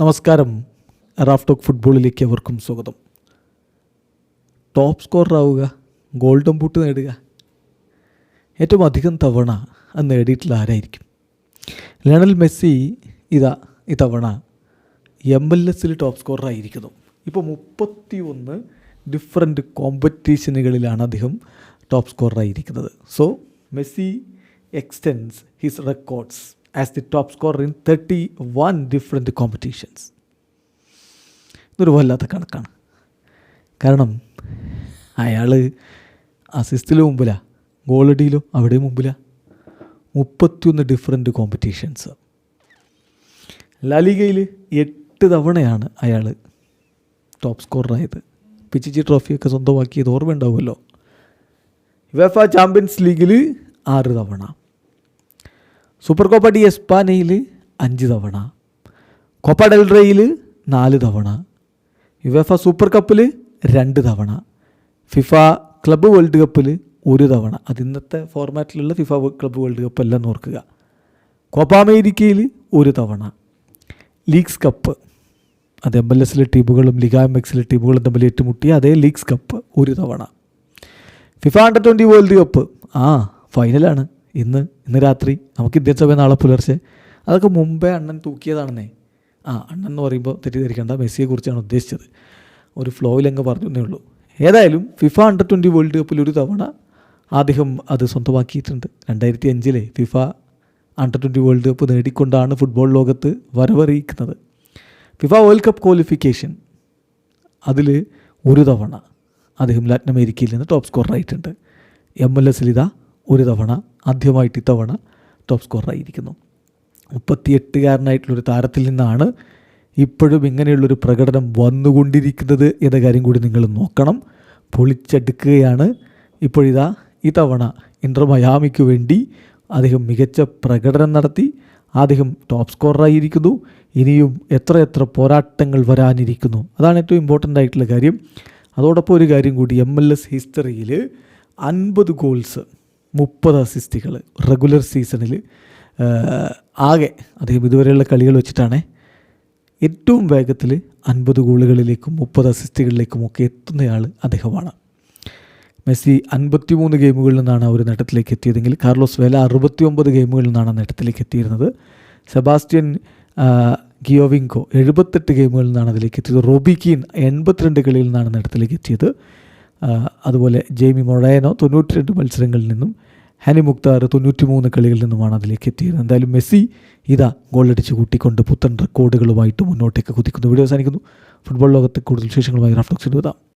നമസ്കാരം. Raf talk ഫുട്ബോളിലേക്ക് അവർക്കും സ്വാഗതം. ടോപ്പ് സ്കോറർ ആവുക ഗോൾഡൻ ബൂട്ട് നേടുക. ഏറ്റവും അധികം തവണ അത് നേടിയിട്ടുള്ള ആരായിരിക്കും? ലയണൽ മെസ്സി ഇതാ ഇത്തവണ എം എൽ എസിൽ ടോപ്പ് സ്കോറർ ആയിരിക്കുന്നു. ഇപ്പോൾ മുപ്പത്തി ഒന്ന് ഡിഫറെന്റ് കോമ്പറ്റീഷനുകളിലാണ് അദ്ദേഹം ടോപ്പ് സ്കോറർ ആയിരിക്കുന്നത്. So Messi extends his records as the top score in thirty one different competitions ഇതൊരു വല്ലാത്ത കണക്കാണ്. കാരണം അയാൾ അസിസ്റ്റിലും മുമ്പിലാണ് ഗോളടിയിലും അവിടെ മുമ്പിലാണ് മുപ്പത്തിയൊന്ന് ഡിഫറെന്റ് കോമ്പറ്റീഷൻസ് ലാലിഗയിൽ എട്ട് തവണയാണ് അയാൾ ടോപ്പ് സ്കോററായത് പിച്ചിച്ചി ട്രോഫിയൊക്കെ സ്വന്തമാക്കിയത് ഓർമ്മ ഉണ്ടാവുമല്ലോ വെഫ ചാമ്പ്യൻസ് ലീഗിൽ ആറ് തവണ. സൂപ്പർ കോപ്പ ഡി എസ്പാനയിൽ അഞ്ച് തവണ കോപ്പ ഡെൽറയിൽ നാല് തവണ യുവേഫ സൂപ്പർ കപ്പിൽ രണ്ട് തവണ ഫിഫ ക്ലബ്ബ് വേൾഡ് കപ്പിൽ ഒരു തവണ. അത് ഇന്നത്തെ ഫോർമാറ്റിലുള്ള ഫിഫ ക്ലബ്ബ് വേൾഡ് കപ്പ് എല്ലാം ഓർക്കുക. കോപ്പ അമേരിക്കയിൽ ഒരു തവണ ലീഗ്സ് കപ്പ്. അത് എം എൽ എസിലെ ടീമുകളും ലിഗ എം എക്സിലെ ടീമുകളും തമ്മിൽ ഏറ്റുമുട്ടിയ അതേ ലീഗ്സ് കപ്പ് ഒരു തവണ. FIFA under twenty world cup. ആ ഫൈനലാണ്. ഇന്ന് ഇന്ന് രാത്രി നമുക്ക് ഇന്ത്യൻ സമയം നാളെ പുലർച്ചെ. അതൊക്കെ മുമ്പേ അണ്ണൻ തൂക്കിയതാണെന്നേ. ആ അണ്ണൻ എന്ന് പറയുമ്പോൾ തെറ്റിദ്ധരിക്കേണ്ട. മെസ്സിയെക്കുറിച്ചാണ് ഉദ്ദേശിച്ചത്. ഒരു ഫ്ലോയിൽ അങ്ങ് പറഞ്ഞേ ഉള്ളൂ. ഏതായാലും ഫിഫ അണ്ടർ ട്വന്റി വേൾഡ് കപ്പിൽ ഒരു തവണ അദ്ദേഹം അത് സ്വന്തമാക്കിയിട്ടുണ്ട്. രണ്ടായിരത്തി അഞ്ചിലെ FIFA under twenty world cup നേടിക്കൊണ്ടാണ് football ലോകത്ത് വരവറിയിക്കുന്നത്. ഫിഫ വേൾഡ് കപ്പ് ക്വാളിഫിക്കേഷൻ അതിൽ ഒരു തവണ അദ്ദേഹം ലാറ്റിൻ അമേരിക്കയിൽ നിന്ന് ടോപ്പ് സ്കോറായിട്ടുണ്ട് എം എൽ എസിൽ ഇതാ ഒരു തവണ ആദ്യമായിട്ട് ഇത്തവണ ടോപ്പ് സ്കോറായിരിക്കുന്നു മുപ്പത്തിയെട്ടുകാരനായിട്ടുള്ളൊരു താരത്തിൽ നിന്നാണ് ഇപ്പോഴും ഇങ്ങനെയുള്ളൊരു പ്രകടനം വന്നുകൊണ്ടിരിക്കുന്നത് എന്ന കാര്യം കൂടി നിങ്ങൾ നോക്കണം. പൊളിച്ചെടുക്കുകയാണ്. ഇപ്പോഴിതാ ഇത്തവണ ഇന്റർ മയാമിക്ക് വേണ്ടി അദ്ദേഹം മികച്ച പ്രകടനം നടത്തി. അദ്ദേഹം ടോപ്പ് സ്കോററായിരിക്കുന്നു ഇനിയും എത്ര എത്ര പോരാട്ടങ്ങൾ വരാനിരിക്കുന്നു. അതാണ് ഏറ്റവും ഇമ്പോർട്ടന്റ് ആയിട്ടുള്ള കാര്യം. അതോടൊപ്പം ഒരു കാര്യം കൂടി എം എൽ എസ് ഹിസ്റ്ററിയിൽ അൻപത് ഗോൾസ് മുപ്പത് അസിസ്റ്റുകൾ റെഗുലർ സീസണിൽ ആകെ അദ്ദേഹം ഇതുവരെയുള്ള കളികൾ വെച്ചിട്ടാണ് ഏറ്റവും വേഗത്തിൽ അൻപത് ഗോളുകളിലേക്കും മുപ്പത് അസിസ്റ്റുകളിലേക്കും ഒക്കെ എത്തുന്നയാൾ അദ്ദേഹമാണ്. മെസ്സി അൻപത്തി മൂന്ന് ഗെയിമുകളിൽ നിന്നാണ് ആ ഒരു നേട്ടത്തിലേക്ക് എത്തിയതെങ്കിൽ കാർലോസ് വേല അറുപത്തി ഒമ്പത് ഗെയിമുകളിൽ നിന്നാണ് നേട്ടത്തിലേക്ക് എത്തിയിരുന്നത്. സെബാസ്റ്റ്യൻ ഗിയോവിങ്കോ എഴുപത്തെട്ട് ഗെയിമുകളിൽ നിന്നാണ് അതിലേക്ക് എത്തിയത്. റോബി കീൻ എൺപത്തിരണ്ട് കളിയിൽ നിന്നാണ് നേട്ടത്തിലേക്ക് എത്തിയത്. അതുപോലെ ജെയ്മി മൊഴയനോ തൊണ്ണൂറ്റി രണ്ട് മത്സരങ്ങളിൽ നിന്നും ഹനി മുക്താർ തൊണ്ണൂറ്റി മൂന്ന് കളികളിൽ നിന്നുമാണ് അതിലേക്ക് എത്തിയത്. എന്തായാലും മെസ്സി ഇതാ ഗോളടിച്ച് കൂട്ടിക്കൊണ്ട് പുത്തൻ റെക്കോർഡുകളുമായിട്ട് മുന്നോട്ടേക്ക് കുതിക്കുന്നു. വീഡിയോ അവസാനിക്കുന്നു. ഫുട്ബോൾ ലോകത്തെ കൂടുതൽ വിശേഷങ്ങളുമായി റാഫ്റ്റോക്സിന് എത്താം